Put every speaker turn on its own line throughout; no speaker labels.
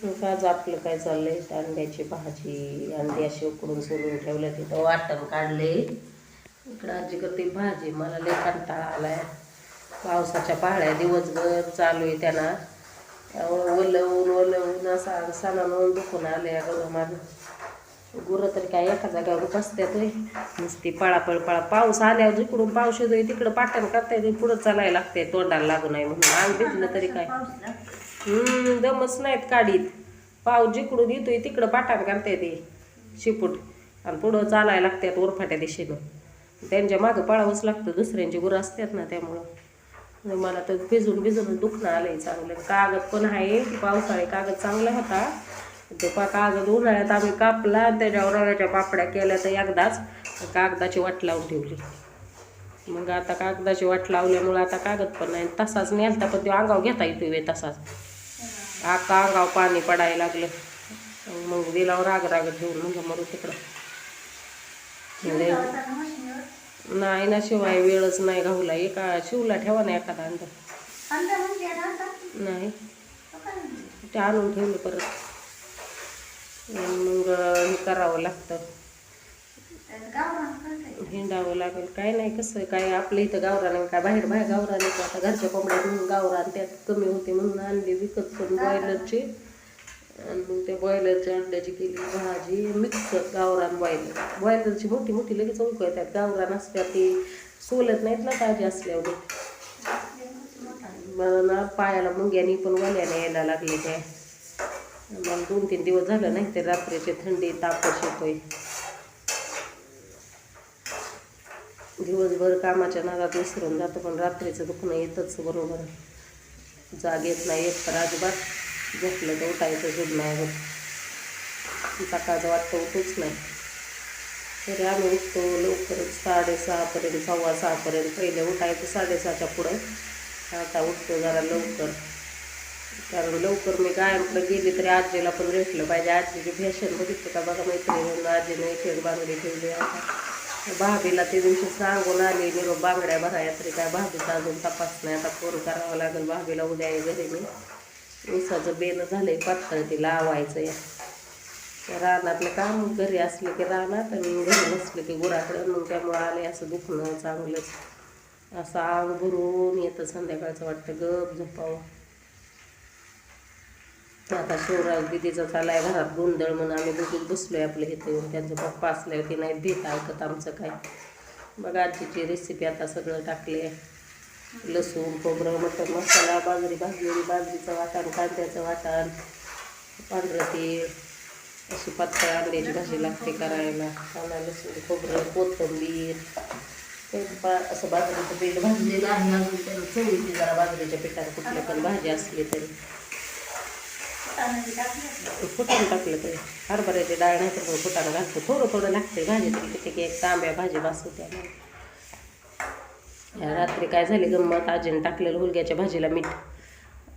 आज आपलं काय चाललंय? अंड्याची भाजी अंडी अशी उकडून सोलून ठेवल्या तिथं वाटण काढले. इकडं आजी करते भाजी मला लय कंटाळा आलाय. पावसाच्या पाहळ्या दिवसभर चालू आहे त्यांना. त्यामुळं ओलवून ओलवून ओलं असा सणानं दुखून आले या गरमानं गुरं तरी काय एका जागेवर बसत्यात नुसती पळापळ पळा पाऊस आल्यावर जिकडून पाऊस येतोय तिकडं पाटण करता येते पुढं चालायला लागते तोंडाला लागू नये म्हणून. आम्ही भेटलं तरी काय? दमच नाहीत काढीत पाऊस जिकडून येतोय तिकडं पाठात करता येते शिपूट. आणि पुढं चालायला लागतात ओरफाट्या दिशेनं. त्यांच्या मागं पळावंच लागतं दुसऱ्यांची गुरं असतात ना त्यामुळं. मला तर भिजून भिजून दुखणं आलंय चांगलं. कागद पण आहे पावसाळी कागद चांगला होता. ते पा कागद उन्हाळ्यात आम्ही कापला त्याच्यावर रव्याच्या पापड्या केल्या तर एकदाच कागदाची वाट लावून ठेवली. मग आता कागदाची वाट लावल्यामुळं आता कागद पण नाही. तसाच नेलता पण तो अंगाव घेता येतो तसाच. आका अंगाव पाणी पडायला लागलं. मग दिलावर राग राग ठेवून म्हणजे मरू तिकडं. म्हणजे नाही ना शिवाय वेळच नाही घाऊला एका शिवला ठेवा ना एखादा अंडा नाही. ते आणून ठेवलं परत. मग हे करावं लागतं. हिंडावं लागेल. काय नाही कसं काय आपल्या इथं गावरान काय बाहेर बाहेर गावरान येतो आता घरच्या कोंबड्या म्हणून गावरान त्यात कमी होते म्हणून आणली विकत पण बॉयलरची आणि मग त्या बॉयलरच्या अंड्याची केली भाजी मिक्स गावरान बॉयलर बॉयलरची मोठी मोठी लगेच उकळ येतात. गावरान असल्या ती सोलत नाहीत ना ताजी असल्यावर. मला ना पायाला मुंग्यानी पण वल्याने यायला लागले त्या. मला दोन तीन दिवस झालं नाही ते रात्रीची थंडी तापच येतोय. दिवसभर कामाच्या नादात विसरून जातं पण रात्रीचं दुखणं येतच बरोबर. जाग येत नाही येत तर अजिबात झोपलं तर उठायचं झोप नाही होत. सकाळचं वाटतं उठूच नाही. तरी आम्ही उठतो लवकरच साडेसहापर्यंत सव्वा सहापर्यंत पहिले उठायचं साडेसहाच्या पुढं आता उठतो जरा लवकर. कारण लवकर मी गायांकडे गेली तरी आजीला पण भेटलं पाहिजे. आजीची फॅशन बघितलं का बघा मैत्रिणी आजीने एक एक बांगडी ठेवली आता भाभीला ते दिवशी सांगून आली निरोप बांगड्या भरा तरी काय भाभीचा अजून तपास नाही. आता फोन करावा लागेल? भाभीला उद्या घरी मी. ऊसाचं बेनं झालंय पातळ ती लावायचं या रानातलं काम घरी असलं की रानात आणि घरी बसलं की गुराकडे. मग त्यामुळं आले असं दुखणं चांगलंच. असं आंग भरून येतं संध्याकाळचं वाटतं गप झोपावं. आता शिवराज दिदीचा चालाय घरात गोंधळ म्हणून आम्ही दोघीच बसलोय आपलं इथं येऊन. त्यांचं पप्पा असल्यावर की नाही भेट ऐकत आमचं काय. मग आजीची रेसिपी आता सगळं टाकले लसूण खोबरं मटण मसाला बाजरी भाजलेली बाजरीचं वाटण कांद्याचं वाटण पांढरं तेल अशी पातळ आंब्याची भाजी लागते करायला. कांदा लसूण खोबरं कोथिंबीर ते बा असं बाजरीचं पीठ भाजलेलं आहे अजून. त्याला चवीची जरा बाजरीच्या पिठात कुठल्या पण भाजी असली तरी. फुटाणं टाकलं ते. हरभऱ्याची डाळ नाही तर मग फुटाणं घालतो थोडं थोडं लागते भाजी तरी किती की एक तांब्या भाजी बस त्या रात्री काय झाली गंमत? आजीनं टाकलेलं हुलग्याच्या भाजीला मीठ.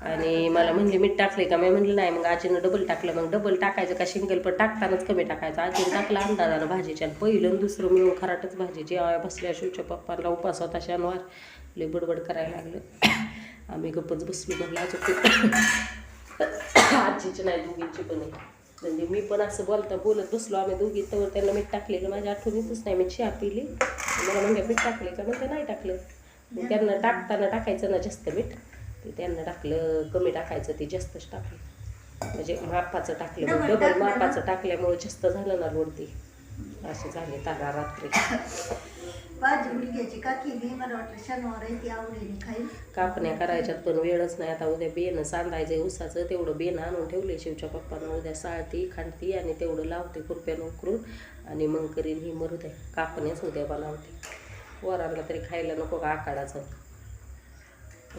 आणि मला म्हणली मीठ टाकले का? मी म्हणलं नाही. मग आजीनं डबल टाकलं. मग डबल टाकायचं का शिंगल पण टाकतानाच कमी टाकायचं. आजीनं टाकलं अंदाजानं भाजीच्या. पहिलं दुसरं मिळून खराटच भाजी. जेव्हा बसल्या शिवच्या पप्पांना उपास होता शनिवार. लय बडबड करायला लागलं. आम्ही गप्पच बसलो. म्हणलं अजून आजीची नाही दोघींची पण आहे म्हणजे मी पण असं बोलता बोलत बसलो आम्ही दोघी तर त्यांना मीठ टाकलेलं माझ्या आठवणीतच नाही मी चहा पिली. मला म्हणजे मीठ टाकले का? म्हणजे नाही टाकलं. मग त्यांना टाकताना टाकायचं ना जास्त मीठ ते त्यांना टाकलं कमी टाकायचं ते जास्तच टाकलं. म्हणजे मापाचं टाकलं डबल मापाचं टाकल्यामुळे जास्त झालं ना लोडती असे झाले तारा रात्री.
भाजी मुलग्याची का केली? मला वाटलं शनिवार आहे ती आवडीने खाईल.
कापण्या करायच्यात पण वेळच नाही. आता उद्या बेनं सांधायचं उसाचं तेवढं बेनं आणून ठेवले शिवच्या पप्पांना. उद्या साळती खांडती आणि तेवढं लावते खुरप्यानं उकरून आणि मग करीन ही मरू दे कापण्याच उद्या बनवते. वरांना तरी खायला नको का आकाडाचं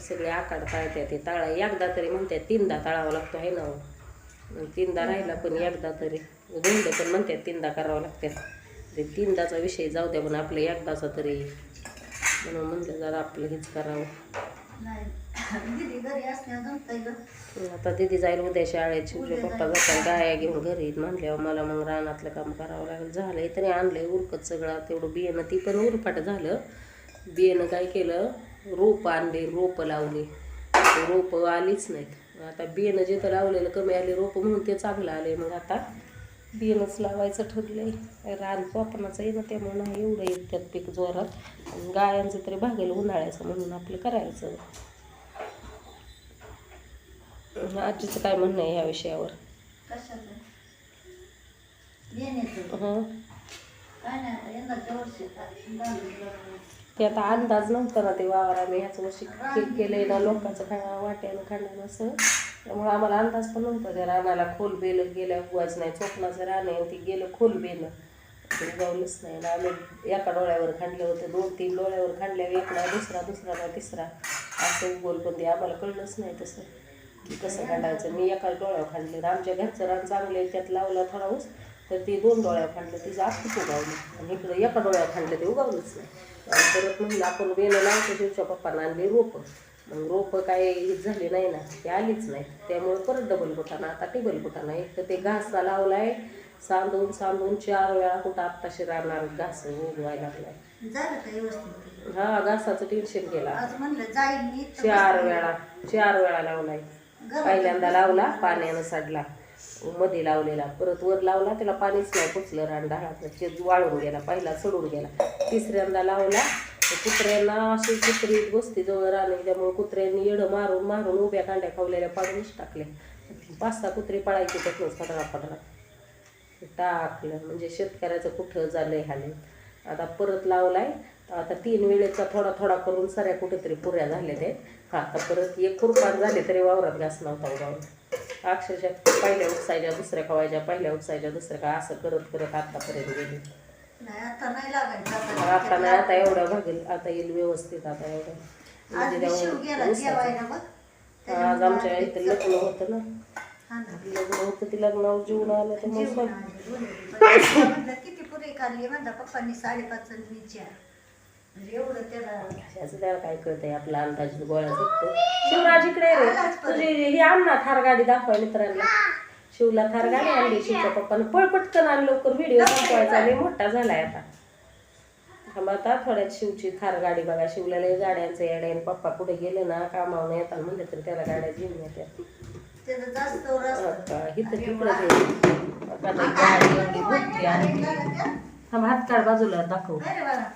सगळे आकाड तळत्या ते तळा एकदा तरी म्हणतात तीनदा तळावं लागतो आहे ना हो. तीनदा राहिला पण एकदा तरी. दोनदा पण म्हणतात तीनदा करावं लागतात ते तीनदाचा विषय जाऊ द्या पण आपलं एकदाचा तरी म्हणून म्हणलं जरा आपलं हेच करावं. आता दिदी जाईल उद्या शाळेत. शिवचे पप्पा जातात गाया घेऊन घरी. म्हणल्यावर मला मग रानातलं काम करावं लागेल. झालंय तरी आणलंय उरकत सगळं. तेवढं बियाणं ती पण उरपाट झालं. बियाणं काय केलं? रोपं आणले. रोपं लावली. रोपं आलीच नाहीत. आता बियाणं जिथं लावलेलं कमी आले रोपं म्हणून ते चांगलं आले मग आता. बियाणंच लावायचं ठरलंय. रान कोकणाचं आहे ना त्यामुळे नाही एवढं येत त्यात पीक जोरात. आणि गायांचं तरी भागेल उन्हाळ्याचं म्हणून आपलं करायचं. आजीचं काय म्हणणं आहे या विषयावर? हं. ते आता अंदाज नव्हता ना ते वावर आम्ही ह्याच वर्षी केलंय ना लोकांचं खा वाट्यानं खाण्यानं असं. त्यामुळं आम्हाला अंदाज पण नव्हता त्या रानाला खोल बेलं गेल्या उगाच नाही चोपणाचं रान आहे ती गेलं खोल बेलं. ते उगवलंच नाही. ना आम्ही एका डोळ्यावर खांडलं होतं दोन तीन डोळ्यावर खांडल्या एक ना दुसरा दुसरा ना तिसरा. असं उगवल पण ते आम्हाला कळलंच नाही तसं. की कसं खांडायचं मी एका डोळ्यावर खांडलं. आमच्या घरचं रान चांगलं आहे त्यात लावला थोडा ऊस तर ते दोन डोळ्यावर खांडलं. तिचं आखीच उगावलं आणि इकडं एका डोळ्यावर खांडलं ते उगावलंच नाही. आणि परत म्हणलं आपण वेलं लावतो शिवच्या पप्पांना आणली रोपं. मग रोपं काय झाली नाही ना ती आलीच नाही त्यामुळे परत डबल बुटाना आता टेबल बुटाना एक तर ते घासला लावलाय सांदून सांदून चार वेळा कुठं आत्ताशी राहणार घास उगवायला लागलाय. हा घासाचं टेन्शन गेला. चार वेळा चार वेळा लावलाय. पहिल्यांदा लावला पाण्यानं सडला. मध्ये लावलेला परत वर लावला त्याला पाणीच नाही पुचलं रान डहाळाचं ते वाळून गेला पहिला सडून गेला. तिसऱ्यांदा लावला कुत्र्यांना अशी कुत्री बसती जवळ राहणे त्यामुळे कुत्र्यांनी येडं मारून मारून उभ्या कांड्या खावलेल्या पाडूनच टाकल्या. पाच सहा कुत्री पळायची त्यातूनच पडरा पडरा टाकलं. म्हणजे शेतकऱ्याचं कुठं झालं हाले. आता परत लावलाय. आता तीन वेळेचा थोडा थोडा करून सऱ्या कुठेतरी पुऱ्या झाल्या ते हा आता परत एक खुरपान झाले तरी वावरात घास नव्हता उगावून अक्षरशः पहिल्या उपसायच्या दुसऱ्या खवायच्या पहिल्या उपसायच्या दुसऱ्या का असं करत करत आतापर्यंत गेली.
नाही आता नाही लागायचं.
आता नाही आता एवढं भागेल आता येईल व्यवस्थित आता एवढं.
आज
म्हणजे
मी शिव गेला
त्यामुळे उसाचं.
जेवायला बघ.
आज आमच्या इथं लग्न होतं ना.
हा ना.
लग्न होतं ती लग्नावर जेवून आलं त्यामुळे
जेवण
स्वयं-
आले, बोलले. पण म्हणलं किती पुरी काढली म्हणता पप्पांनी साडेपाच आणि मी चार म्हणजे एवढं त्याला
असं त्याला काय कळतंय आपला अंदाज गोळा शिवराज इकडे रे. तुझी ही आण ना थार गाडी दाखवा मित्रांना. शिवला थार गाडी आणली शिवच्या पप्पानं पळ पटकन आण लवकर व्हिडिओ संपवायचा लय मोठा झालाय आता. थांबा आता थोड्यात शिवची थार गाडी बघा शिवला लय गाड्यांचं येडे आणि पप्पा कुठे गेले ना कामावून येतात म्हणलं तर त्याला गाड्या घेऊन आता इथं तिकडं गाडी एवढी मोठी थांब हात काढ बाजूला दाखव.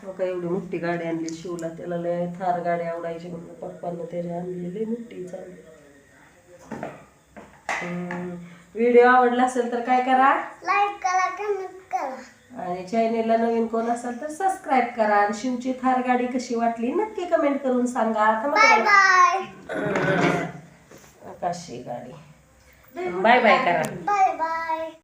मग एवढी मोठी गाडी आणली शिवला त्याला लय थार गाडी आवडायची म्हणून पप्पांना त्याने आणली लय मोठी चालली. व्हिडिओ आवडला असेल तर काय करा?
लाईक करा कमेंट करा.
आणि चॅनेलला नवीन कोण असेल तर सबस्क्राईब करा. आणि शिवची थार गाडी कशी वाटली नक्की कमेंट करून सांगा. आता मग
बाय
आकाशी गाडी बाय बाय करा.